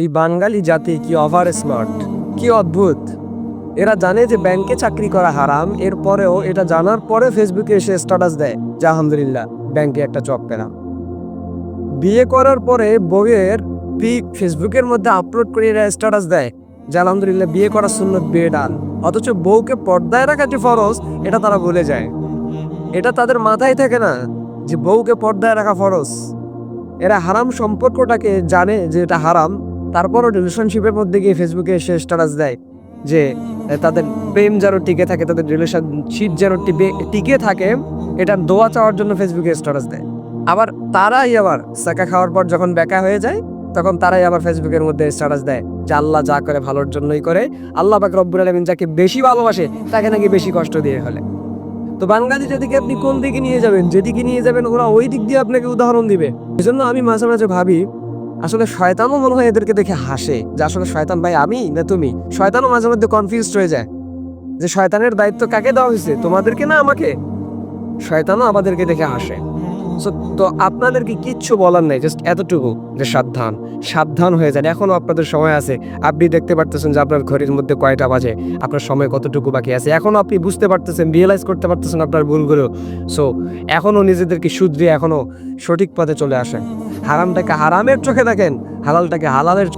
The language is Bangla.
এই বাঙালি জাতি কি ওভার স্মার্ট কি অদ্ভুত। এরা জানে যে ব্যাংকে চাকরি করা হারাম, এরপরেও এটা জানার পরে ফেসবুকে এসে স্ট্যাটাস দেয়, যে আলহামদুলিল্লাহ, ব্যাংকে একটা জব পেলাম। বিয়ে করার পরে বউয়ের পিক ফেসবুকের মধ্যে আপলোড করে এরা স্ট্যাটাস দেয়, যে আলহামদুলিল্লাহ বিয়ে করার সুন্নত বিয়ে ডান অথচ বউকে পর্দায় রাখা যে ফরজ, এটা তারা ভুলে যায়। এটা তাদের মাথায় থাকে না, যে বউকে পর্দায় রাখা ফরজ। এরা হারাম সম্পর্কটাকে জানে যে এটা হারাম তারপরও রিলেশনশিপের মধ্যে গিয়ে ফেসবুকে এসে স্ট্যাটাস দেয় যে তাদের প্রেম যেন টিকে থাকে, তাদের রিলেশনশিপ যেন টিকে থাকে, এটা দোয়া চাওয়ার জন্য ফেসবুকে স্ট্যাটাস দেয়। আবার তারাই আবার সাকা খাওয়ার পর যখন বেকা হয়ে যায়, তখন তারাই আবার ফেসবুকের মধ্যে স্ট্যাটাস দেয় যে, আল্লাহ যা করে ভালোর জন্যই করে, আল্লাহ পাক রব্বুল আলমিন যাকে বেশি ভালোবাসে, তাকে নাকি বেশি কষ্ট দিয়ে ফেলে। তো বাঙালি যেদিকে আপনি কোন দিকে নিয়ে যাবেন, যেদিকে নিয়ে যাবেন, ওরা ওই দিক দিয়ে আপনাকে উদাহরণ দিবে। এই জন্য আমি মাঝে মাঝে ভাবি আসলে শয়তানও মনে হয় এদেরকে দেখে হাসে যে আসলে শয়তান ভাই আমি না তুমি? শয়তানও মাঝে মধ্যে কনফিউজড হয়ে যায় যে শয়তানের দায়িত্ব কাকে দেওয়া হয়েছে? তোমাদেরকে না আমাকে? শয়তানও আমাদেরকে দেখে হাসে। তো আপনাদেরকে কিচ্ছু বলার নাই জাস্ট এতটুকু যে সাবধান সাবধান হয়ে যান। এখনও আপনাদের সময় আছে। আপনি দেখতে পারতেছেন যে আপনার ঘড়ির মধ্যে কয়টা বাজে, আপনার সময় কতটুকু বাকি আছে। এখনও আপনি বুঝতে পারতেছেন রিয়েলাইজ করতে পারতেছেন আপনার ভুলগুলো। সো এখনও নিজেদেরকে শুধরিয়ে এখনও সঠিক পথে চলে আসেন। হারামটাকে হারামের চোখে দেখেন হালালটাকে হালালের